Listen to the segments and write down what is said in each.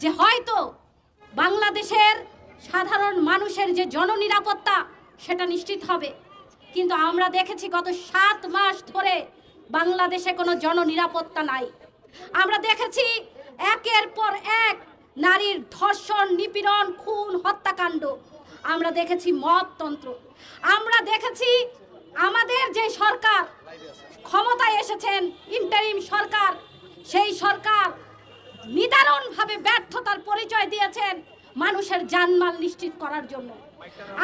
যে হয়তো বাংলাদেশের সাধারণ মানুষের যে জননিরাপত্তা, সেটা নিশ্চিত হবে। কিন্তু আমরা দেখেছি গত সাত মাস ধরে বাংলাদেশে কোনো জননিরাপত্তা নাই। আমরা দেখেছি একের পর এক নারীর ধর্ষণ, নিপীড়ন, খুন, হত্যাকাণ্ড। আমরা দেখেছি মততন্ত্র আমরা দেখেছি আমাদের যে সরকার ক্ষমতায় এসেছেন, ইন্টারিম সরকার, সেই সরকার নিদারুণভাবে ব্যর্থতার পরিচয় দিয়েছেন মানুষের জানমাল নিশ্চিত করার জন্য।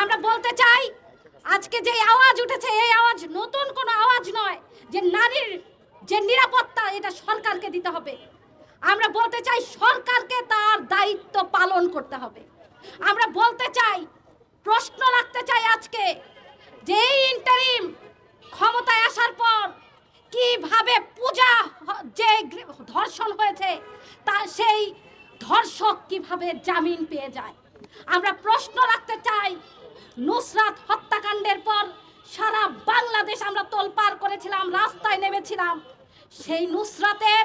আমরা বলতে চাই, আজকে যে আওয়াজ উঠেছে, এই আওয়াজ নতুন কোনো আওয়াজ নয় যে নারীর যে নিরাপত্তা, এটা সরকারকে দিতে হবে। আমরা বলতে চাই, সরকারকে তার দায়িত্ব পালন করতে হবে। আমরা বলতে চাই, প্রশ্ন রাখতে চাই আজকে যে ইন্টারিম ক্ষমতায় আসার পর কীভাবে পূজা যে ধর্ষণ হয়েছে তা সেই ধর্ষক কীভাবে জামিন পেয়ে যায়? আমরা প্রশ্ন রাখতে চাই, নুসরাত হত্যাকাণ্ডের পর সারা বাংলাদেশ আমরা তোলপাড় করেছিলাম, রাস্তায় নেমেছিলাম। সেই নুসরাতের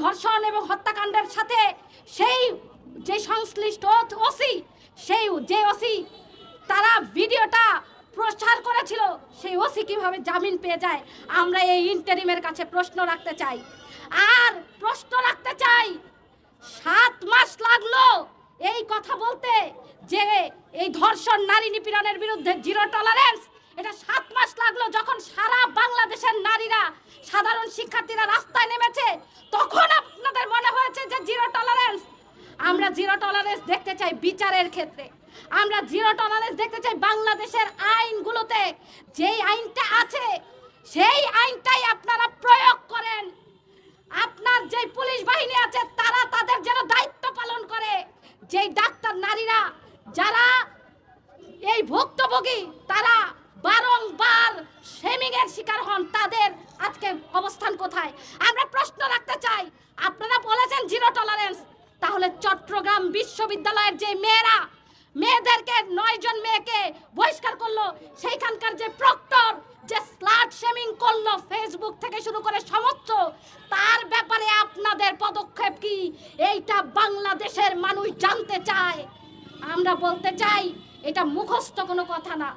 ধর্ষণ এবং হত্যাকাণ্ডের সাথে সেই যে সংশ্লিষ্ট ওসি, সেই যে ওসি, তারা ভিডিওটা প্রচার করেছিল সেই ওসি কীভাবে জামিন পেয়ে যায়, আমরা এই ইন্টারিমের কাছে প্রশ্ন রাখতে চাই। আর প্রশ্ন রাখতে চাই, সাত মাস লাগল এই কথা বলতে যে এই ধর্ষণ নারী নিপীড়নের বিরুদ্ধে জিরো টলারেন্স এটা সাত মাস লাগল যখন সারা বাংলাদেশের নারীরা, সাধারণ শিক্ষার্থীরা রাস্তায় নেমেছে, তখন আপনাদের মনে হয়েছে যে জিরো টলারেন্স আমরা জিরো টলারেন্স দেখতে চাই বিচারের ক্ষেত্রে। আমরা জিরো টলারেন্স দেখতে চাই বাংলাদেশের আইনগুলোতে। যেই আইনটা আছে, সেই আইনটাই আপনারা প্রয়োগ করেন। আপনার যে পুলিশ বাহিনী আছে, তারা তাদের যেন দায়িত্ব পালন করে। যেই ডাক্তার নারীরা, যারা এই ভুক্তভোগী, তারা বারংবার শেমিং এর শিকার হন, তাদের আজকে অবস্থান কোথায়? আমরা প্রশ্ন রাখতে চাই, আপনারা বলেছেন জিরো টলারেন্স তাহলে চট্টগ্রাম বিশ্ববিদ্যালয়ের যে মেয়েরা মেয়েদেরকে নয় জন মেয়েকে বহিষ্কার করল। সেইখানকার যে প্রক্টর, যে স্লাট শেমিং করল ফেসবুক থেকে শুরু করে সমস্ত, তার ব্যাপারে আপনাদের পদক্ষেপ কি? এইটা বাংলাদেশের মানুষ জানতে চায়। আমরা বলতে চাই, এটা মুখস্থ কোনো কথা না।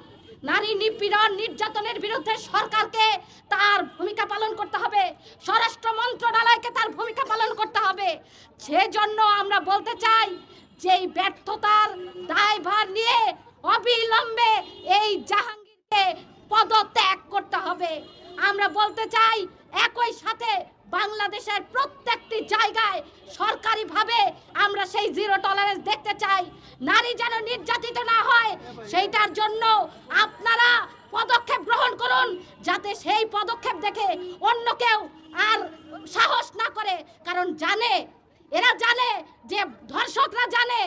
নারী নিপীড়ন নির্যাতনের বিরুদ্ধে সরকারকে তার ভূমিকা পালন করতে হবে। স্বরাষ্ট্র মন্ত্রণালয়কে তার ভূমিকা পালন করতে হবে। সেজন্য আমরা বলতে চাই যে এই ব্যর্থতার দায়ভার নিয়ে অবিলম্বে এই জাহাঙ্গীরকে পদত্যাগ করতে হবে। আমরা বলতে চাই, একই সাথে বাংলাদেশের প্রত্যেকটি জায়গায় সরকারিভাবে আমরা সেই জিরো টলারেন্স দেখতে চাই। নারী যেন নির্যাতিত না হয়, সেইটার জন্য আপনারা পদক্ষেপ গ্রহণ করুন, যাতে সেই পদক্ষেপ দেখে অন্য কেউ আর সাহস না করে। কারণ জানে, এরা জানে যে ধর্ষকরা জানে,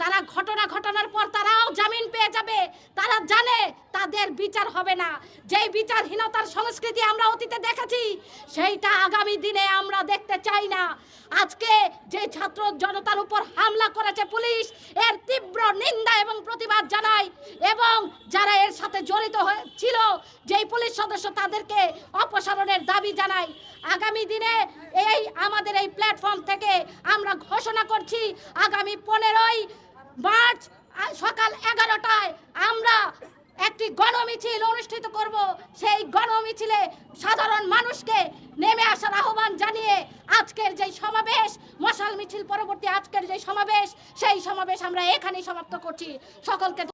তারা ঘটনা ঘটনার পর তারাও জামিন পেয়ে যাবে। তারা জানে তাদের বিচার হবে না। যেই বিচারহীনতার সংস্কৃতি আমরা অতীতে দেখেছি, সেইটা আগামী দিনে আমরা দেখতে চাই না। আজকে যে ছাত্র জনতার উপর হামলা করেছে পুলিশ, এর তীব্র নিন্দা এবং প্রতিবাদ জানায় এবং যারা এর সাথে জড়িত ছিল, যেই পুলিশ সদস্য তাদেরকে অপসারণের দাবি জানাই। আগামী দিনে এই আমাদের এই প্ল্যাটফর্ম থেকে আমরা ঘোষণা করছি, আগামী পনেরোই মার্চ সকাল এগারোটায় আমরা একটি গণমিছিল অনুষ্ঠিত করব। সেই গণমিছিলে সাধারণ মানুষকে নেমে আসার আহ্বান জানিয়ে আজকের যেই সমাবেশ মশাল মিছিল পরবর্তী আজকের যে সমাবেশ সেই সমাবেশ আমরা এখানেই সমাপ্ত করছি। সকলকে